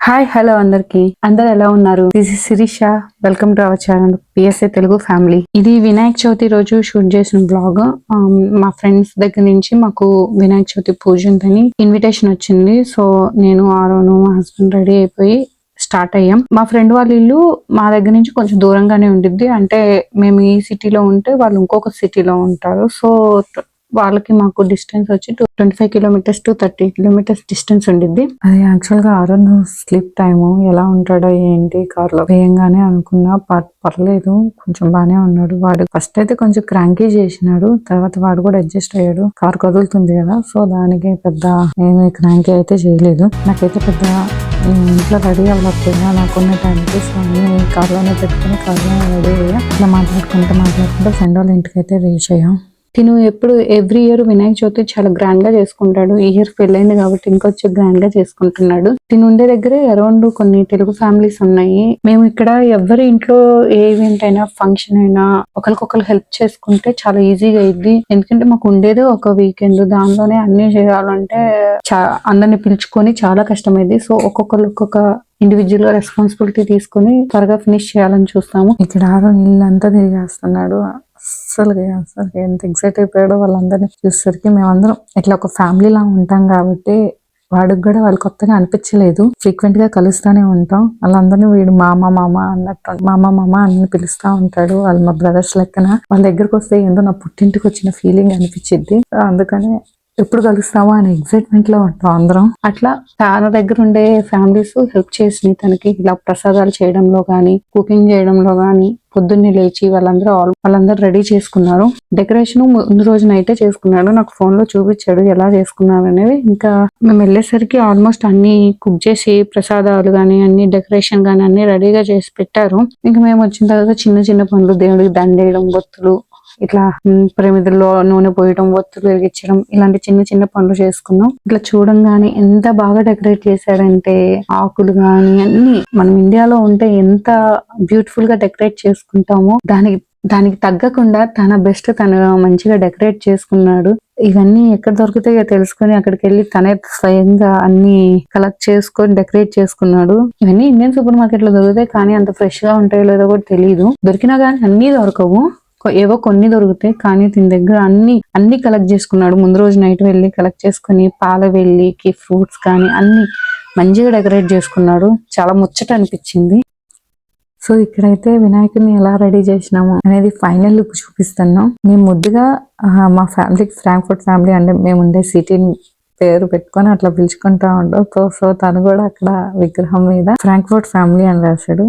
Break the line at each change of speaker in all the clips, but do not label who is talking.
Hi hello అందరికి. అందరు ఎలా ఉన్నారు? This is Sirisha. Welcome to our channel PSA Telugu family ఇది వినాయక చవితి రోజు షూట్ చేసిన బ్లాగ్ um, మా ఫ్రెండ్స్ దగ్గర నుంచి మాకు వినాయక చవితి పూజ ఉందని ఇన్విటేషన్ వచ్చింది. సో నేను ఆరోను మా హస్బెండ్ రెడీ అయిపోయి స్టార్ట్ అయ్యాం. మా ఫ్రెండ్ వాళ్ళ ఇల్లు మా దగ్గర నుంచి కొంచెం దూరంగానే ఉండిద్ది. అంటే మేము ఈ సిటీలో ఉంటే వాళ్ళు ఇంకొక సిటీలో ఉంటారు. సో వాళ్ళకి మాకు డిస్టెన్స్ వచ్చి two twenty five kilometres to thirty kilometres distance ఉండిద్ది. అది యాక్చువల్గా ఆరోన్ స్లీప్ టైము ఎలా ఉంటాడో ఏంటి కార్లో వేయంగానే అనుకున్నా పర్లేదు కొంచెం బానే ఉన్నాడు. వాడు ఫస్ట్ అయితే కొంచెం క్రాంకీ చేసినాడు తర్వాత వాడు కూడా అడ్జస్ట్ అయ్యాడు. కార్ కదులుతుంది కదా సో దానికి పెద్ద ఏమి క్రాంకీ అయితే చేయలేదు. నాకైతే పెద్ద ఇంట్లో రెడీ అవ్వకపోయినా నాకున్న టైంకి సో అన్ని కార్లోనే పెట్టుకుని కార్లోనే రెడీ అయ్యా. ఇట్లా మాట్లాడుకుంటూ మాట్లాడుకుంటూ ఫ్రెండ్ వాళ్ళ ఇంటికి అయితే రీచ్ అయ్యాం. తిను ఎప్పుడు ఎవ్రీ ఇయర్ వినాయక చవితి చాలా గ్రాండ్గా చేసుకుంటాడు. ఈ ఇయర్ పెళ్ళైంది కాబట్టి ఇంకొచ్చి గ్రాండ్గా చేసుకుంటున్నాడు. తిను ఉండే దగ్గరే అరౌండ్ కొన్ని తెలుగు ఫ్యామిలీస్ ఉన్నాయి. మేము ఇక్కడ ఎవరి ఇంట్లో ఏ ఈవెంట్ అయినా ఫంక్షన్ అయినా ఒకరికొకరు హెల్ప్ చేసుకుంటే చాలా ఈజీగా అయింది ఎందుకంటే మాకు ఉండేది ఒక వీకెండ్ దానిలోనే అన్ని చేయాలంటే చా అందరిని పిలుచుకొని చాలా కష్టమైంది సో ఒక్కొక్కరు ఒక్కొక్క ఇండివిజువల్గా రెస్పాన్సిబిలిటీ తీసుకొని త్వరగా ఫినిష్ చేయాలని చూస్తాము. ఇక్కడ ఆరో నీళ్ళంతా తిరిగేస్తున్నాడు. అస్సలు అసలు ఎంత ఎక్సైట్ అయిపోయాడో వాళ్ళందరినీ చూసేసరికి మేమందరం ఇట్లా ఒక ఫ్యామిలీ లా ఉంటాం కాబట్టి వాడికి కూడా వాళ్ళు కొత్తగా అనిపించలేదు. ఫ్రీక్వెంట్గా కలుస్తానే ఉంటాం. వాళ్ళందరినీ వీడు మామ మామ అన్నట్టు మామ మామ అని పిలుస్తా ఉంటాడు. వాళ్ళు మా బ్రదర్స్ లెక్కన. వాళ్ళ దగ్గరకు వస్తే ఏందో నా పుట్టింటికి వచ్చిన ఫీలింగ్ అనిపించింది అందుకనే ఎప్పుడు కలుస్తామా అనే ఎగ్జైట్మెంట్లో ఉంటాం అందరం. అట్లా తన దగ్గర ఉండే ఫ్యామిలీస్ హెల్ప్ చేసినాయి తనకి ఇలా ప్రసాదాలు చేయడంలో కానీ కుకింగ్ చేయడంలో కానీ పొద్దున్నే లేచి వాళ్ళందరూ ఆల్- వాళ్ళందరూ రెడీ చేసుకున్నారు. డెకరేషన్ ముందు రోజున అయితే చేసుకున్నాడు. నాకు ఫోన్లో చూపించాడు ఎలా చేసుకున్నారు అనేది. ఇంకా మేము వెళ్ళేసరికి ఆల్మోస్ట్ అన్ని కుక్ చేసి ప్రసాదాలు కానీ అన్ని డెకరేషన్ కానీ అన్ని రెడీగా చేసి పెట్టారు. ఇంకా మేము వచ్చిన తర్వాత చిన్న చిన్న పనులు దేవుడికి దండేయడం బొత్తులు ఇట్లా ప్రమిదల్లో నూనె పోయడం ఒత్తులు వెలిగించడం ఇలాంటి చిన్న చిన్న పనులు చేసుకున్నాం. ఇట్లా చూడంగానే ఎంత బాగా డెకరేట్ చేశాడంటే ఆకులు గాని అన్ని. మనం ఇండియాలో ఉంటే ఎంత బ్యూటిఫుల్గా డెకరేట్ చేసుకుంటామో దానికి దానికి తగ్గకుండా తన బెస్ట్ తను మంచిగా డెకరేట్ చేసుకున్నాడు. ఇవన్నీ ఎక్కడ దొరుకుతాయో తెలుసుకొని అక్కడికి వెళ్ళి తనే స్వయంగా అన్ని కలెక్ట్ చేసుకొని డెకరేట్ చేసుకున్నాడు. ఇవన్నీ ఇండియన్ సూపర్ మార్కెట్లో దొరుకుతాయి కానీ అంత ఫ్రెష్గా ఉంటాయో లేదో కూడా తెలియదు దొరికినా కానీ అన్ని దొరకవు. ఏవో కొన్ని దొరుకుతాయి కానీ దీని దగ్గర అన్ని అన్ని కలెక్ట్ చేసుకున్నాడు. ముందు రోజు నైట్ వెళ్ళి కలెక్ట్ చేసుకుని పాల వెళ్ళికి ఫ్రూట్స్ కానీ అన్ని మంచిగా డెకరేట్ చేసుకున్నాడు. చాలా ముచ్చట అనిపించింది. సో ఇక్కడైతే వినాయకుడిని ఎలా రెడీ చేసినాము అనేది ఫైనల్ లుక్ చూపిస్తున్నాం. మేము ముద్దుగా మా ఫ్యామిలీకి ఫ్రాంక్ఫర్ట్ ఫ్యామిలీ అంటే మేము ఉండే సిటీని పేరు పెట్టుకొని అట్లా పిలుచుకుంటా ఉంటాం సో సో తను కూడా అక్కడ విగ్రహం మీద ఫ్రాంక్ఫర్ట్ ఫ్యామిలీ అని రాశాడు.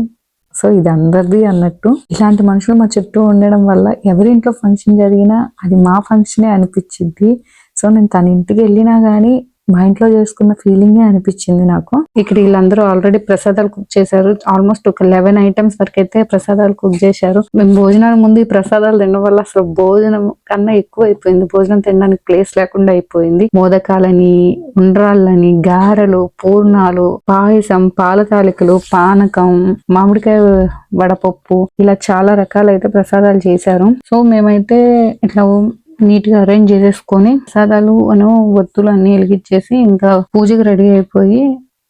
సో ఇది అందరిది అన్నట్టు. ఇలాంటి మనుషులు మా చుట్టూ ఉండడం వల్ల ఎవరి ఇంట్లో ఫంక్షన్ జరిగినా అది మా ఫంక్షనే అనిపించింది సో నేను తన ఇంటికి వెళ్ళినా కానీ మా ఇంట్లో చేసుకున్న ఫీలింగే అనిపించింది నాకు. ఇక్కడ వీళ్ళందరూ ఆల్రెడీ ప్రసాదాలు కుక్ చేశారు. ఆల్మోస్ట్ ఒక లెవెన్ ఐటమ్స్ వరకు అయితే ప్రసాదాలు కుక్ చేశారు. మేము భోజనాల ముందు ఈ ప్రసాదాలు తినడం వల్ల అసలు భోజనం కన్నా ఎక్కువ అయిపోయింది. భోజనం తినడానికి ప్లేస్ లేకుండా అయిపోయింది. మోదకాలని ఉండ్రాళ్ళని గారెలు పూర్ణాలు పాయసం పాల తాలికలు పానకం మామిడికాయ వడపప్పు ఇలా చాలా రకాలైతే ప్రసాదాలు చేశారు. సో మేమైతే ఇట్లా నీట్గా అరేంజ్ చేసేసుకొని ప్రసాదాలు అను ఒత్తులు అన్ని వెలిగించేసి ఇంకా పూజకి రెడీ అయిపోయి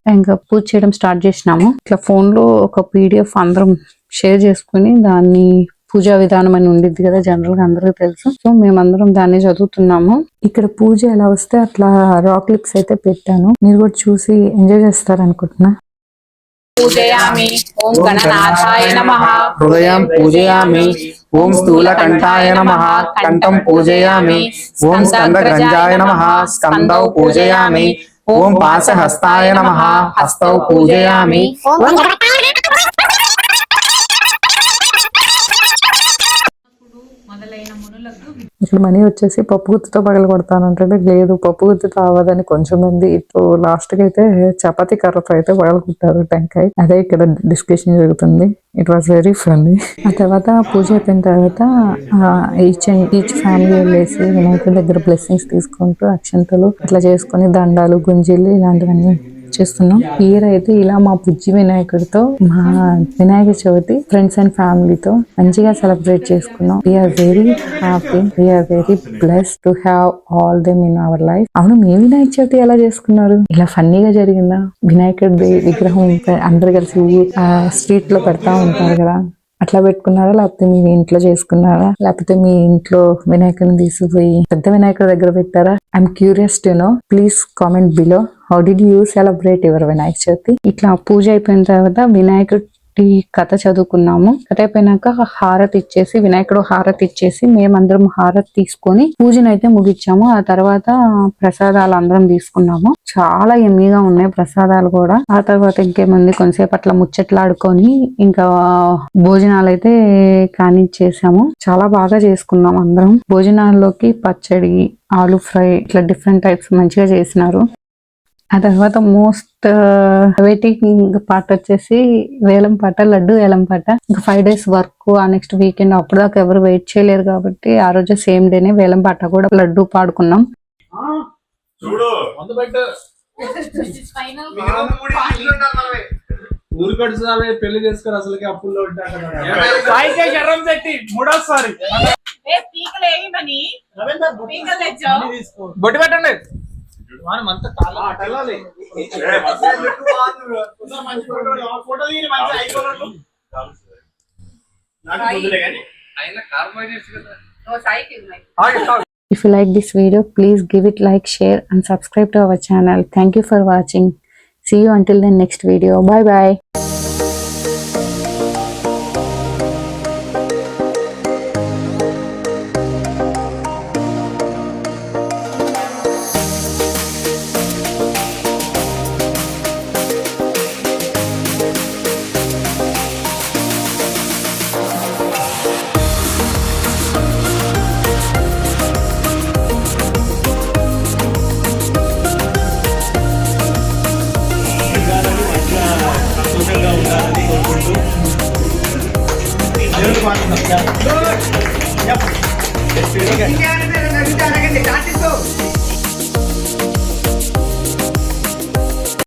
ఇంకా పూజ చేయడం స్టార్ట్ చేసినాము. ఇట్లా ఫోన్లో ఒక పీడిఎఫ్ అందరం షేర్ చేసుకుని దాన్ని పూజా విధానం అని ఉండిద్ది కదా జనరల్గా అందరికీ తెలుసు. సో మేమందరం దాన్ని చదువుతున్నాము. ఇక్కడ పూజ ఎలా వస్తే అట్లా రాక్ లిప్స్ అయితే పెట్టాను. మీరు కూడా చూసి ఎంజాయ్ చేస్తారు
पूजयामि। ओम गणनाथाय नमः।
हृदयं पूजयामि। ओम स्थूलकण्ठाय नमः। कण्ठं पूजयामि। ओम स्कन्दग्रञ्जाय नमः। स्कन्दौ पूजयामि। ओम पाशहस्ताय नमः। हस्तौ पूजयामि।
ఇప్పుడు మనీ వచ్చేసి పప్పు గుత్తితో పగల కొడతానంటే లేదు పప్పు గుత్తితో అవ్వదని కొంచెం మంది ఇప్పుడు లాస్ట్కి అయితే చపాతీ కర్రతో అయితే పగల కొట్టారు టెంకాయ. అదే ఇక్కడ డిస్కషన్ జరుగుతుంది. ఇట్ వాస్ వెరీ ఫన్నీ ఆ తర్వాత పూజ అయిపోయిన తర్వాత ఈచ్ ఈచ్ ఫ్యామిలీ వెళ్ళేసి వినాయకుడి దగ్గర బ్లెస్సింగ్స్ తీసుకుంటూ అక్షంతలు ఇట్లా చేసుకొని దండాలు గుంజీలు ఇలాంటివన్నీ చేస్తున్నాం. ఇయర్ అయితే ఇలా మా బుజ్జి వినాయకుడితో మా వినాయక చవితి ఫ్రెండ్స్ అండ్ ఫ్యామిలీతో మంచిగా సెలబ్రేట్ చేసుకున్నాం. We're very happy we're very bless to have all them in our life అవును మీ వినాయక చవితి ఎలా చేసుకున్నారు? ఇలా ఫన్నీగా జరిగిందా? వినాయకుడి విగ్రహం అందరు కలిసి స్ట్రీట్లో పెడతా ఉంటారు కదా. అట్లా పెట్టుకున్నారా? లేకపోతే మీ ఇంట్లో చేసుకున్నారా? లేకపోతే మీ ఇంట్లో వినాయకుడిని తీసుకుపోయి పెద్ద వినాయకుడి దగ్గర పెట్టారా? I'm curious to know please comment below how did you celebrate your Vinayaka Chavithi ఇట్లా పూజ అయిపోయిన తర్వాత వినాయకుడి కథ చదువుకున్నాము. కథ అయిపోయినాక హారతి ఇచ్చేసి వినాయకుడు హారతి ఇచ్చేసి మేమందరం హారతి తీసుకొని పూజనైతే ముగిచ్చాము ఆ తర్వాత ప్రసాదాలు అందరం తీసుకున్నాము. చాలా ఎమ్మీగా ఉన్నాయి ప్రసాదాలు కూడా. ఆ తర్వాత ఇంకేముంది? కొంతసేపు అట్లా ముచ్చట్లాడుకొని ఇంకా భోజనాలు అయితే కానిచ్చేసాము. చాలా బాగా చేసుకున్నాం అందరం. భోజనాల్లోకి పచ్చడి ఆలు ఫ్రై ఇట్లా డిఫరెంట్ టైప్స్ మంచిగా చేసినారు. ఆ తర్వాత మోస్ట్ వెయిటింగ్ పార్ట్ వచ్చేసి వేలం పాట లడ్డు వేలం పాట. ఇంకా ఫైవ్ డేస్ వర్క్ ఆ నెక్స్ట్ వీకెండ్ అప్పుడు దాకా ఎవరు వెయిట్ చేయలేరు కాబట్టి ఆ రోజు సేమ్ డేనే వేలం పాట కూడా లడ్డు పాడుకున్నాం.
పెళ్ళి చేసుకుని అసలుకి అప్పుల్లో ఉంటాడు
సాయికే
ఎర్రం పెట్టి మూడోసారి. బొట్టి పెట్టండి. మనం అంతా
If you like this video, please give it like, share and subscribe to our channel. Thank you for watching. See you until the next video. Bye bye.
దేవుడికి మాత్రం